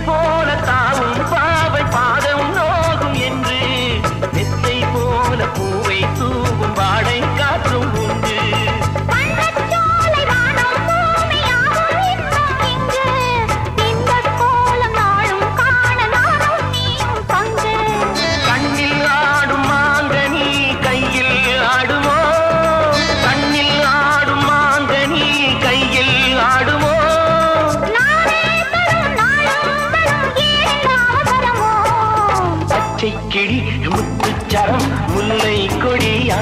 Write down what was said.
people. பச்சை கிளி முத்துச்சரம் முல்லை கொடியா